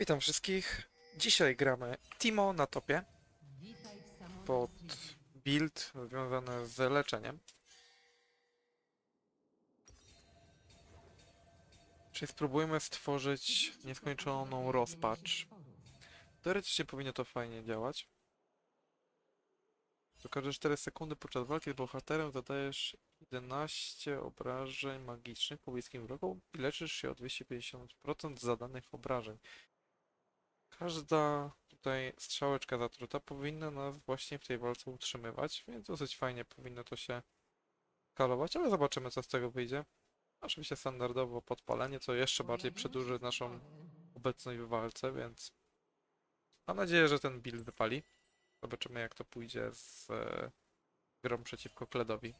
Witam wszystkich. Dzisiaj gramy Timo na topie pod build związany z leczeniem. Czyli spróbujmy stworzyć nieskończoną rozpacz. Teoretycznie powinno to fajnie działać. Co każde 4 sekundy podczas walki z bohaterem zadajesz 11 obrażeń magicznych po bliskim wrogu i leczysz się o 250% zadanych obrażeń. Każda tutaj strzałeczka zatruta powinna nas właśnie w tej walce utrzymywać, więc dosyć fajnie powinno to się skalować, ale zobaczymy co z tego wyjdzie. Oczywiście standardowo podpalenie, co jeszcze bardziej przedłuży naszą obecność w walce, więc mam nadzieję, że ten build wypali. Zobaczymy jak to pójdzie z e, grą przeciwko Kledowi.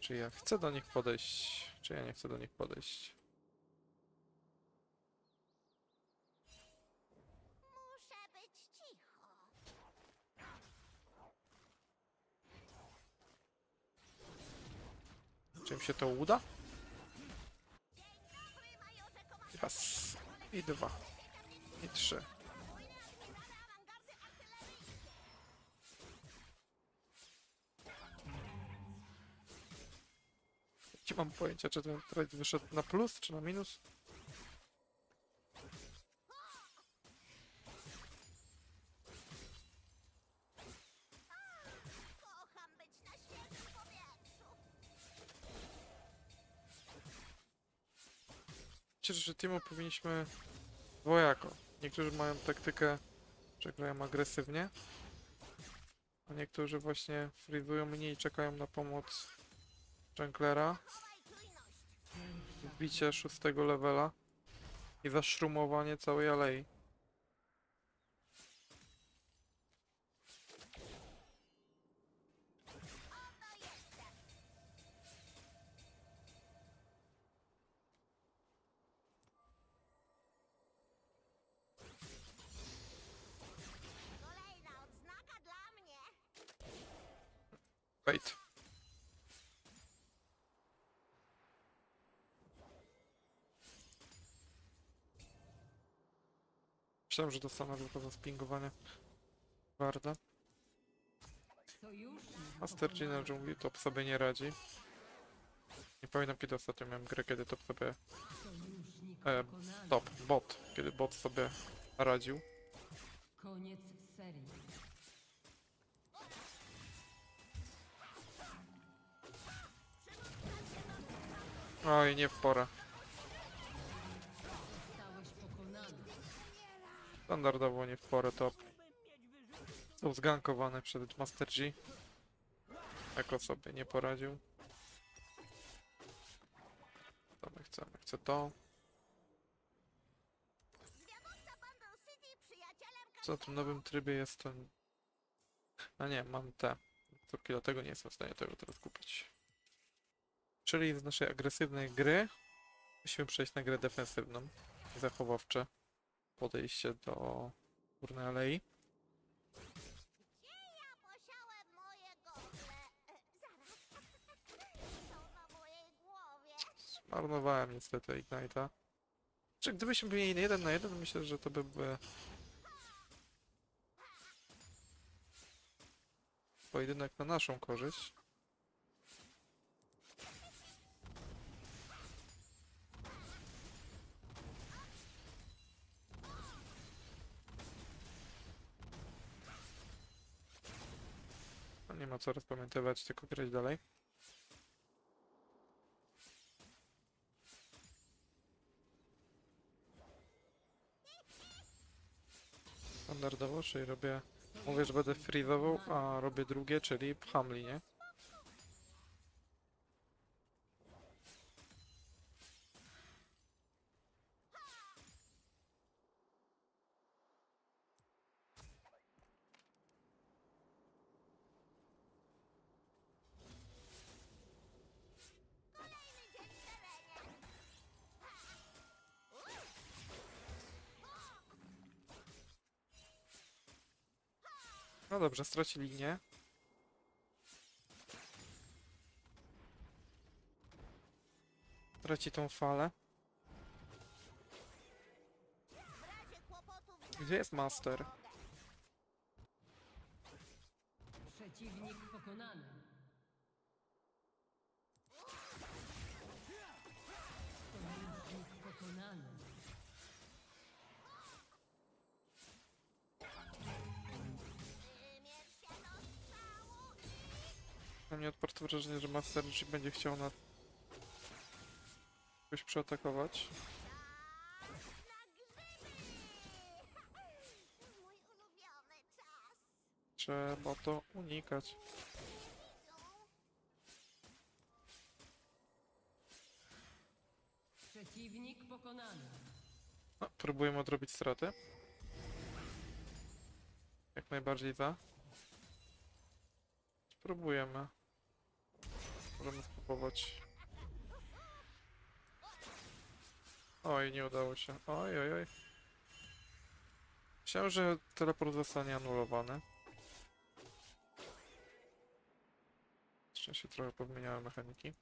Czy ja chcę do nich podejść, czy ja nie chcę do nich podejść. Muszę być cicho. Czy im się to uda? Raz, i dwa, i trzy. Nie mam pojęcia, czy ten trade wyszedł na plus, czy na minus. Myślę, że Timo powinniśmy dwojako. Niektórzy mają taktykę, że grają agresywnie, a niektórzy właśnie frizują mnie i czekają na pomoc Junglera, wbicie szóstego levela i zaszrumowanie całej alei. Myślałem, że dostanę tylko za spingowanie Warda. Master G top sobie nie radzi. Nie pamiętam kiedy ostatnio miałem grę, kiedy top sobie... E, top, bot. Kiedy bot sobie radził. Koniec serii. Oj, nie w porę. Standardowo nie w porę top. Są zgankowane przed Master G. Jako sobie nie poradził. Co my chcemy? Chcę to. Co w tym nowym trybie jest to... A nie, mam te. To kilo tego nie jestem w stanie tego teraz kupić. Czyli z naszej agresywnej gry musimy przejść na grę defensywną. Zachowawcze podejście do górnej alei. Zmarnowałem niestety Ignite'a. Czy gdybyśmy byli jeden na jeden, myślę, że to by były... Pojedynek na naszą korzyść. No nie ma co rozpamiętywać, tylko grać dalej. Standardowo, czyli robię... Mówię, że będę freezował, a robię drugie, czyli pcham linię. No dobrze, straci linię. traci tą falę. Gdzie jest master? Na mnie odparto wrażenie, że Master Chief będzie chciał na... jakoś przeatakować. Trzeba to unikać. Przeciwnik pokonany. No, próbujemy odrobić straty. Jak najbardziej za. Spróbujemy. Możemy spróbować. Oj, nie udało się. Oj, oj, oj. Myślałem, że teleport zostanie anulowany. Się trochę podmieniały mechaniki.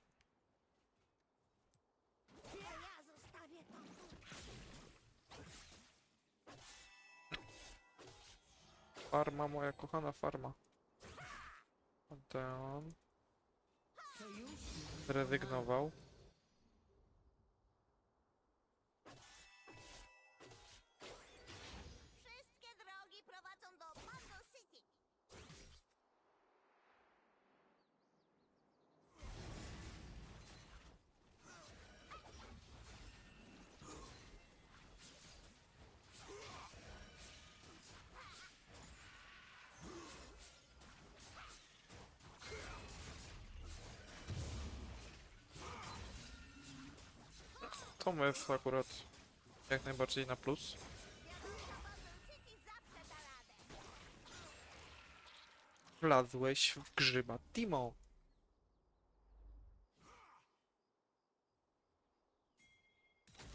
Farma, moja kochana farma. Panteon. Sojusznik Zrezygnował. To jest akurat jak najbardziej na plus. Wiadomo. Wlazłeś w grzyba Timo.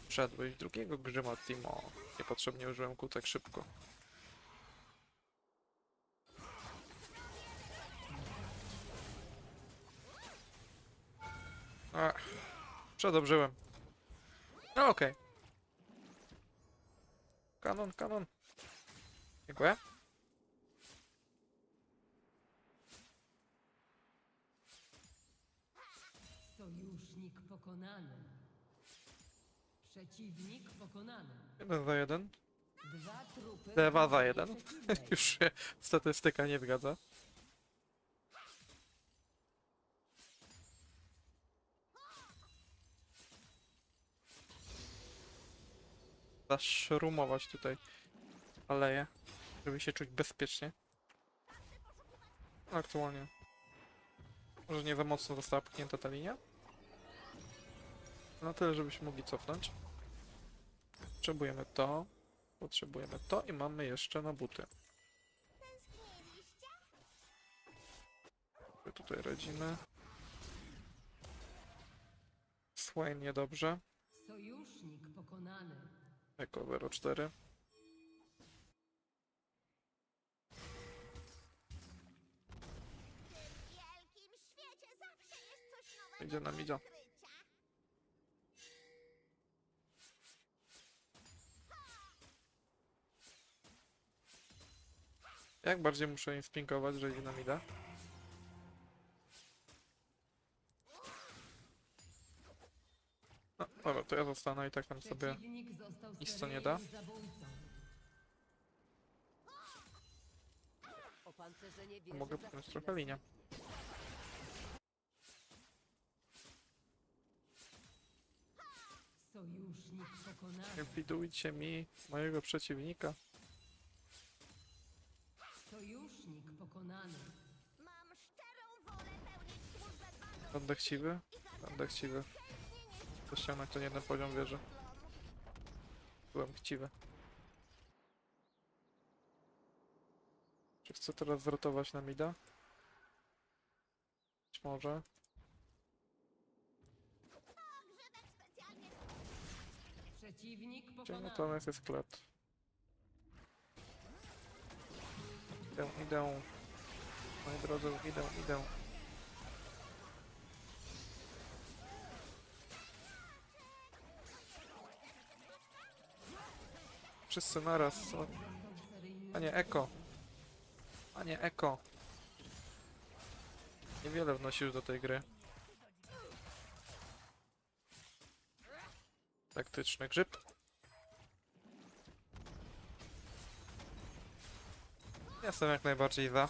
Wszedłeś drugiego grzyba Timo. Niepotrzebnie użyłem kół tak szybko. Ach, przedobrzyłem. No okej. Kanon, kanon. Dziękuję. Sojusznik pokonany. Przeciwnik pokonany. Jeden za jeden. Dwa trupy. Dwa za jeden. Już się statystyka nie zgadza. Zaszrumować tutaj aleję, żeby się czuć bezpiecznie. Aktualnie. Może nie za mocno została pchnięta ta linia. Na tyle, żebyśmy mogli cofnąć. Potrzebujemy to. Potrzebujemy to i mamy jeszcze na buty. Tutaj radzimy. Swain niedobrze. Sojusznik pokonany. Jako 04. W wielkim świecie zawsze jest coś nowego Idzie nam, idzie. Jak bardziej muszę im spinkować, że idzie nam ida? No, dobra, to ja zostanę i tak tam sobie... Nic to nie da. Mogę chwilę trochę linię. Widujcie mi mojego przeciwnika. Sojusznik pokonany. Mam szczerą wolę pełnić służbę Będę chciwy? Będę chciwy. Nieść Osiągnąć ten jeden poziom wieży. Byłem chciwy. Czy chcę teraz zrotować na mida? Być może. Przeciwnik Gdzie natomiast jest klet? Idę, idę. Moi drodzy, idę, idę. Wszyscy naraz. O, Panie Eko. Panie Eko. Niewiele wnosisz do tej gry. Taktyczny grzyb. Jestem jak najbardziej za.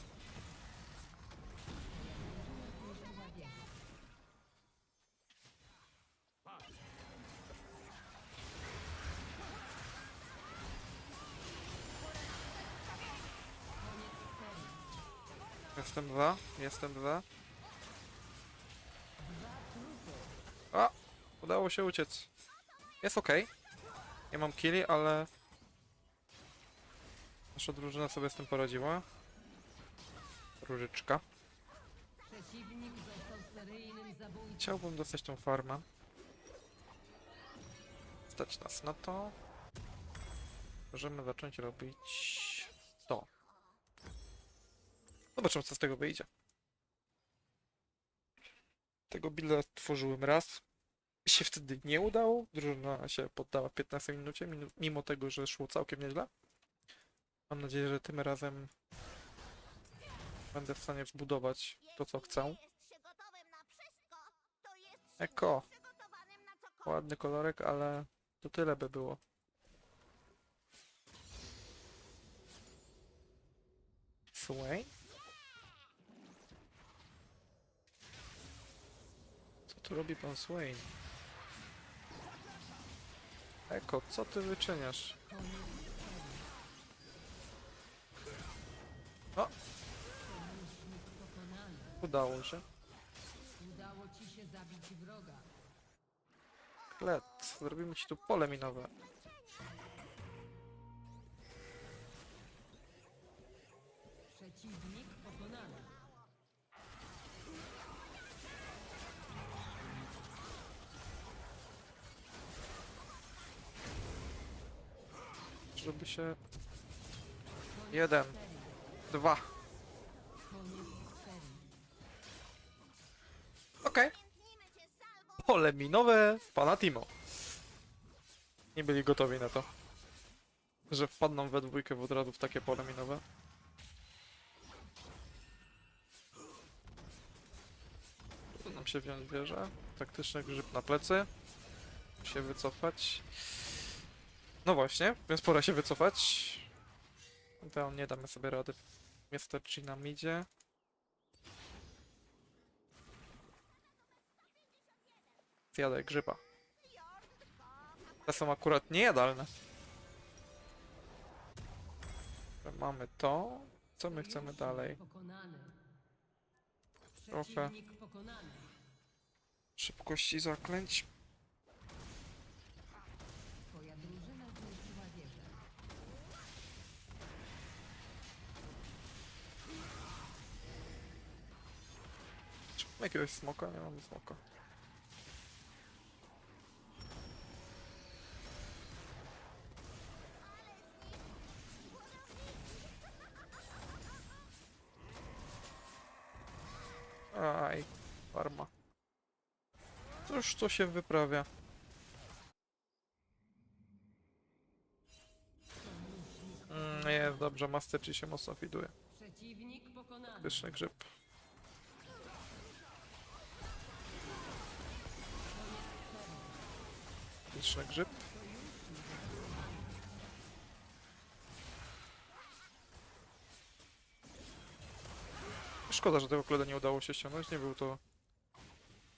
Jestem za, jestem za. A! Udało się uciec. Jest ok. Nie mam killi, ale... Nasza drużyna sobie z tym poradziła. Różyczka. Chciałbym dostać tą farmę. Stać nas na to. Możemy zacząć robić to. Zobaczymy co z tego wyjdzie. Tego builda tworzyłem raz. Się wtedy nie udało. Drużyna się poddała w 15 minucie, minu- mimo tego, że szło całkiem nieźle. Mam nadzieję, że tym razem będę w stanie zbudować to, co chcę. Eko. Ładny kolorek, ale to tyle by było. Swain? Tu robi pan Swain? Eko, co ty wyczyniasz? O, udało się. Udało ci się zabić wroga. Klet, zrobimy ci tu pole minowe. Przeciwnik Żeby się... Jeden. Dwa. Okej. Pole minowe pana Timo. Nie byli gotowi na to. Że wpadną we dwójkę w od razu w takie pole minowe. Nam się wziąć wieża. Taktyczny grzyb na plecy. Się wycofać. No właśnie, więc pora się wycofać. To nie damy sobie rady. Miasteczki nam idzie. Zjadaj grzyba. Te są akurat niejadalne. Mamy to. Co my chcemy dalej? Trochę. Szybkości zaklęć. Jakiegoś smoka? Nie mamy smoka. Aj, farma. Cóż to się wyprawia? Mm, jest dobrze, Master się mocno fiduje. Przeciwnik pokonany. Pyszny grzyb. Pyszny grzyb. Szkoda, że tego kleda nie udało się ściągnąć. Nie był to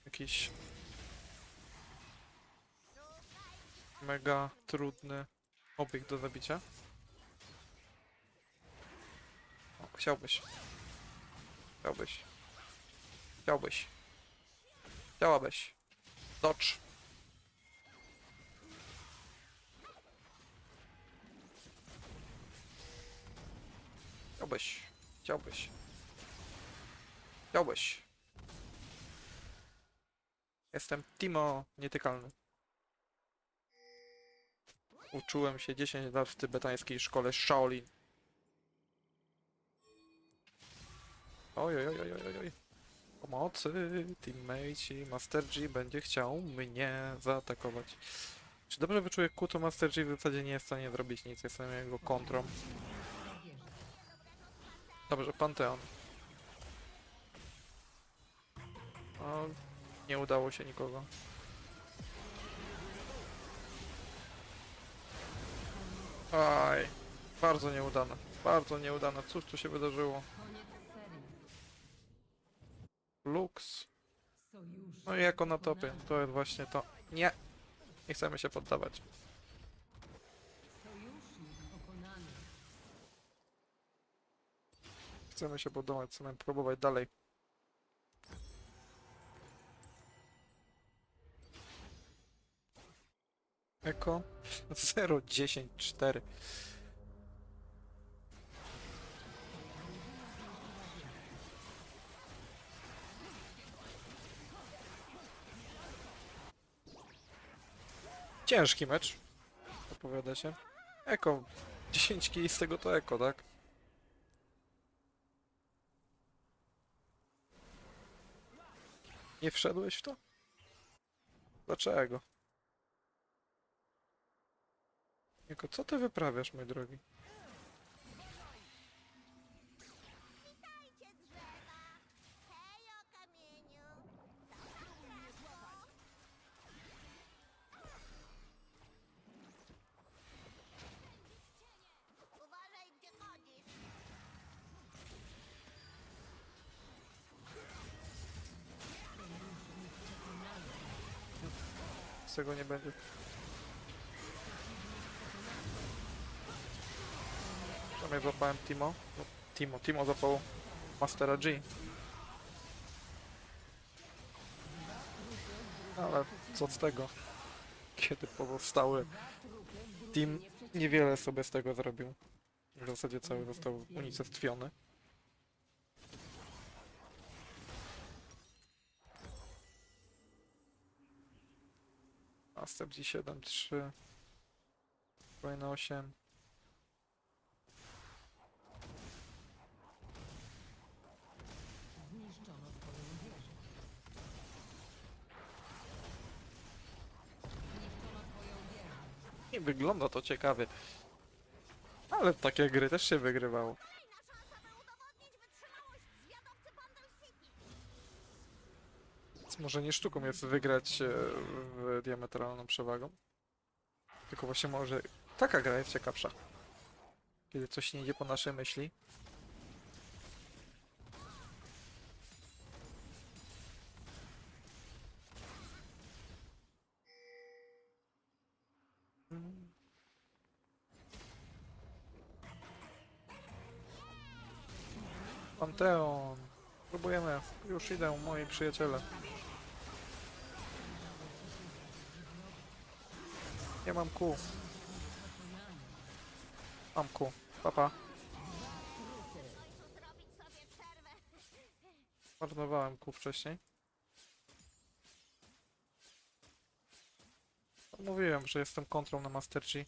jakiś mega trudny obiekt do zabicia. O, chciałbyś. Chciałbyś. Chciałbyś. Chciałabyś. Dodge. Chciałbyś. Chciałbyś. Chciałbyś. Jestem Timo nietykalny. Uczyłem się 10 lat w tybetańskiej szkole Shaolin. Oj, oj, oj, oj, oj. Pomocy, teammate, Master G będzie chciał mnie zaatakować. Czy dobrze wyczuję to Master G w zasadzie nie jest w stanie zrobić nic, jestem jego kontrą. Dobrze, Panteon. No, nie udało się nikogo. Aj, bardzo nieudane, bardzo nieudane. Cóż tu się wydarzyło? Lux. No i jako na topie, to jest właśnie to. Nie! Nie chcemy się poddawać. Chcemy się poddawać, chcemy próbować dalej. Eko 0, 10, 4. Ciężki mecz, opowiada się. Eko, 10 kili z tego to eko, tak? Nie wszedłeś w to? Dlaczego? Jako, co ty wyprawiasz, mój drogi? Tego nie będzie. Ja złapałem Timo. No, Timo, Timo złapał Mastera G. Ale co z tego? Kiedy pozostały team niewiele sobie z tego zrobił. W zasadzie cały został unicestwiony. Master G7, 3. Kolejne 8. Zniszczono twoją wieżę. Zniszczono twoją wieżę. I wygląda to ciekawie. Ale takie gry też się wygrywało. Może nie sztuką jest wygrać e, w diametralną przewagą. Tylko właśnie może taka gra jest ciekawsza. Kiedy coś nie idzie po naszej myśli. Panteon. Próbujemy. Już idę, moi przyjaciele. Nie mam kół. Mam kół. Papa. Marnowałem kół wcześniej. Mówiłem, że jestem kontrą na Master G.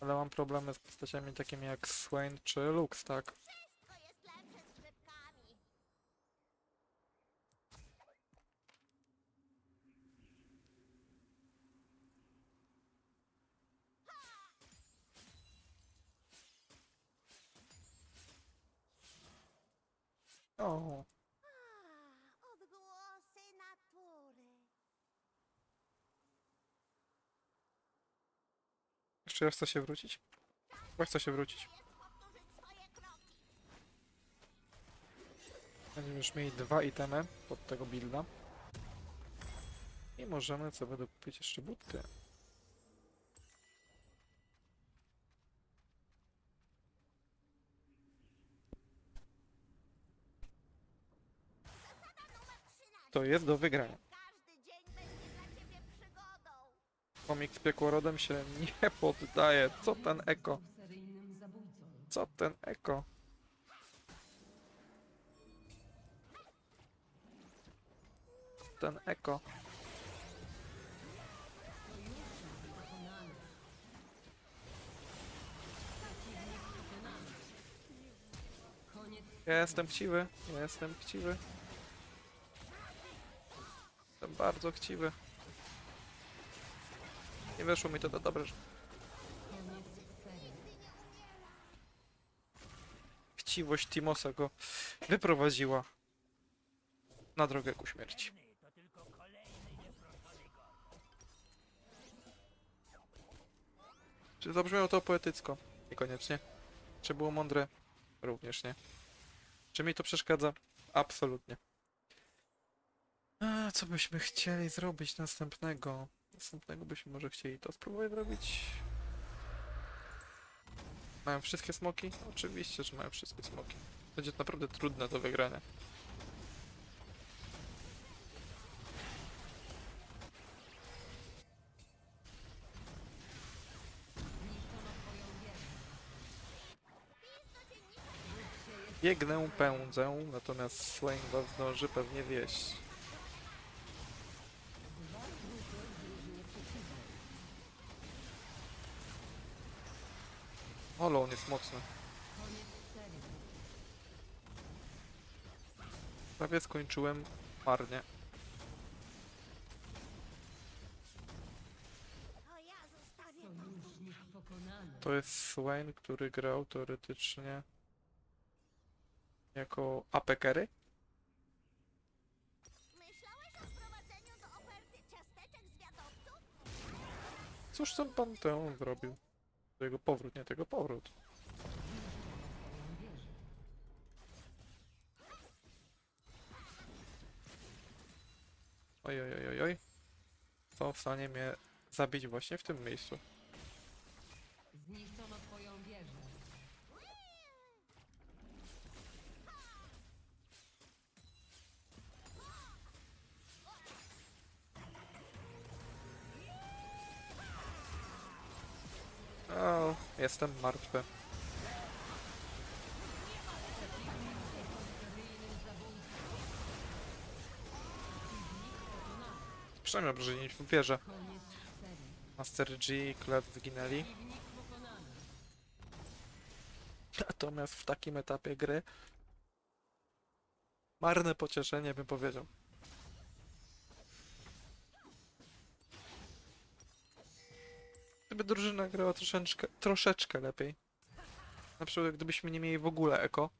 Ale mam problemy z postaciami takimi jak Swain czy Lux, tak? Jeszcze raz chce się wrócić? Bo chce się wrócić. Będziemy już mieli dwa itemy pod tego builda. I możemy sobie dokupić jeszcze 13. To jest do wygrania. Komik z piekłorodem się nie poddaje. Co ten eko? Co ten eko? Ten eko. Ja jestem chciwy. Ja jestem chciwy. Jestem bardzo chciwy. Nie weszło mi to do serii. Chciwość Timosa go wyprowadziła na drogę ku śmierci. Czy zabrzmiało to poetycko? Niekoniecznie. Czy było mądre? Również nie. Czy mi to przeszkadza? Absolutnie. A co byśmy chcieli zrobić następnego? Następnego byśmy może chcieli to spróbować zrobić. Mają wszystkie smoki? Oczywiście, że mają wszystkie smoki. Będzie to naprawdę trudne do wygrania. Biegnę, pędzę, natomiast Swain was zdąży pewnie wieść. Prawie skończyłem marnie. To jest Swain, który grał teoretycznie jako apekery. Cóż ten Panteon zrobił? To jego powrót, nie tego powrót. Oj, oj, oj, oj, oj. Są w stanie mnie zabić właśnie w tym miejscu. Zniszczono twoją wieżę. O, jestem martwy. Przynajmniej obrażeni w wieżę. Koniec serii. Master G i Kled pokonany. Natomiast w takim etapie gry marne pocieszenie bym powiedział. Gdyby drużyna grała troszeczkę, troszeczkę lepiej. Na przykład gdybyśmy nie mieli w ogóle eko.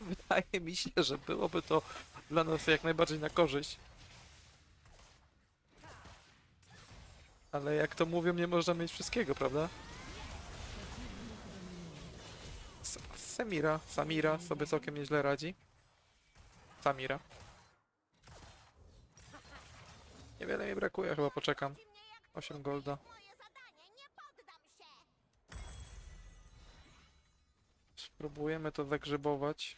Wydaje mi się, że byłoby to dla nas jak najbardziej na korzyść. Ale jak to mówią, nie można mieć wszystkiego, prawda? Samira, Samira sobie całkiem nieźle radzi. Samira. Niewiele mi brakuje, chyba poczekam. Ci mnie jak 8 golda. Spróbujemy to zagrzybować.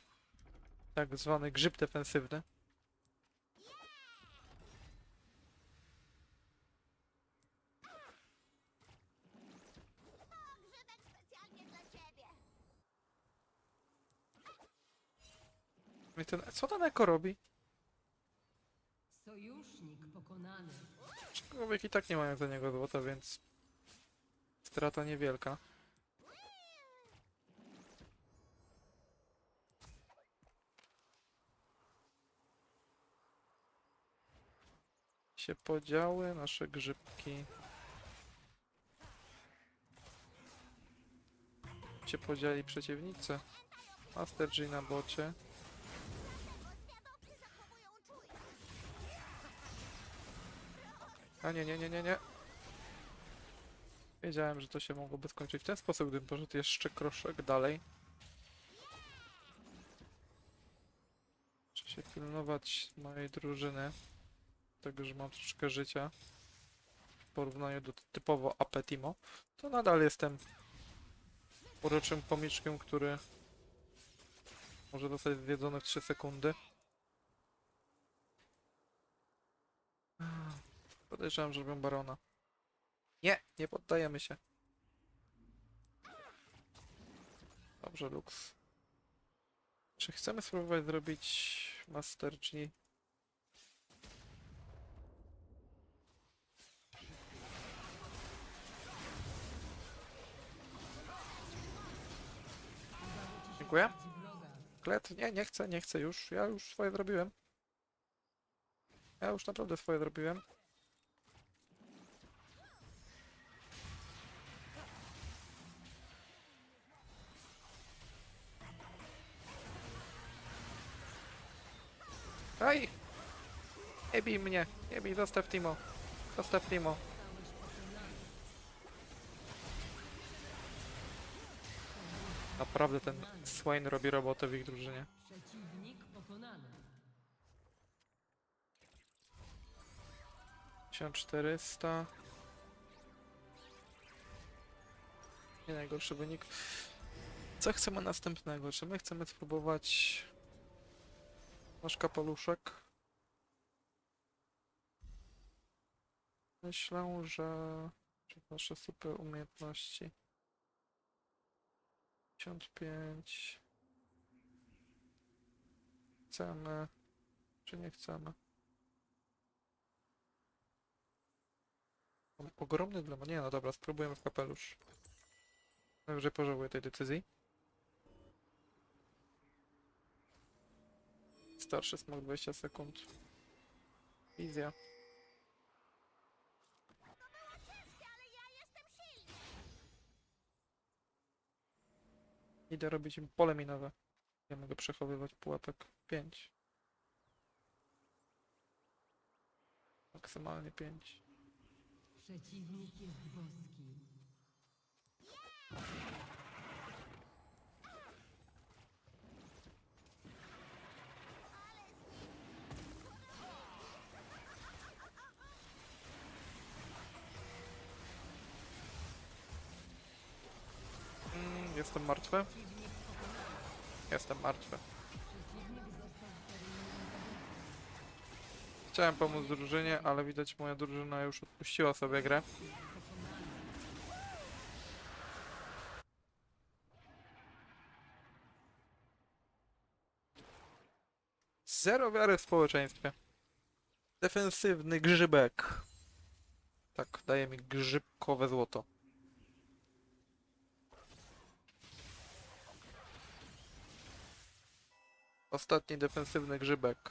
Tak zwany grzyb defensywny. Ten, co ten eko robi? Sojusznik pokonany. Człowiek i tak nie mają za niego złota, więc strata niewielka. się podziały nasze grzybki. się podzieli przeciwnicy. Master G na bocie. A nie, nie, nie, nie, nie. Wiedziałem, że to się mogłoby skończyć w ten sposób, gdybym poszedł jeszcze kroszek dalej. Muszę się pilnować mojej drużyny. Tego, że mam troszkę życia. W porównaniu do typowo Apetimo. To nadal jestem uroczym komiczkiem, który może zostać zjedzony w 3 sekundy. Podejrzewam, że robią barona. Nie, nie poddajemy się. Dobrze, Lux. Czy chcemy spróbować zrobić Master G? Dziękuję. Klet? Nie, nie chcę, nie chcę już. Ja już swoje zrobiłem. Ja już naprawdę swoje zrobiłem. Aj! Nie bij mnie! Nie bij, zostaw Timo! Zostaw Timo! Naprawdę ten Swain robi robotę w ich drużynie. Przeciwnik pokonany. 1400. Nie najgorszy wynik. Co chcemy następnego? Czy my chcemy spróbować nasz kapeluszek? Myślę, że że nasze super umiejętności. 55. Chcemy, czy nie chcemy? Mam ogromny dylemat. Nie no dobra, spróbujemy w kapelusz. Najwyżej pożałuję tej decyzji. Starszy smok 20 sekund. Wizja. Ciężkie, ale ja jestem silny. Idę robić im pole minowe. Ja mogę przechowywać pułapek 5. Maksymalnie 5. Przeciwnik jest boski. Mm, jestem martwy? Jestem martwy. Chciałem pomóc drużynie, ale widać moja drużyna już odpuściła sobie grę. Zero wiary w społeczeństwie. Defensywny grzybek. Tak, daje mi grzybkowe złoto. Ostatni defensywny grzybek.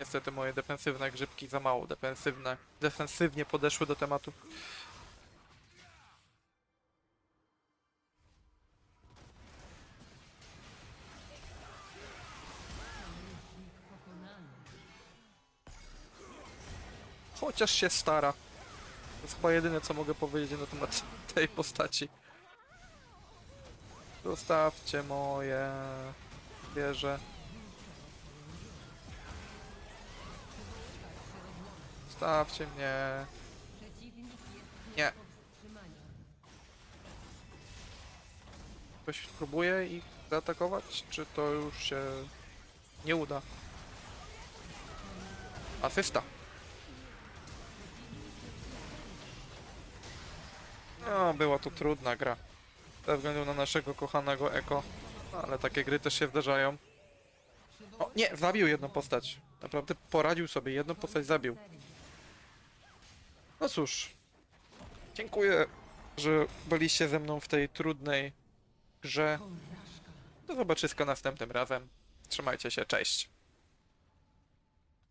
Niestety moje defensywne grzybki za mało defensywne. Defensywnie podeszły do tematu. Chociaż się stara. Jest chyba jedyne co mogę powiedzieć na temat tej postaci. Zostawcie moje wieże. Zostawcie mnie. Nie. Ktoś próbuje ich zaatakować, czy to już się nie uda? Asysta. No, była to trudna gra. Ze względu na naszego kochanego Eko. Ale takie gry też się zdarzają. O, nie, zabił jedną postać. Naprawdę poradził sobie, jedną postać zabił. No cóż. Dziękuję, że byliście ze mną w tej trudnej grze. Do zobaczyska następnym razem. Trzymajcie się, cześć.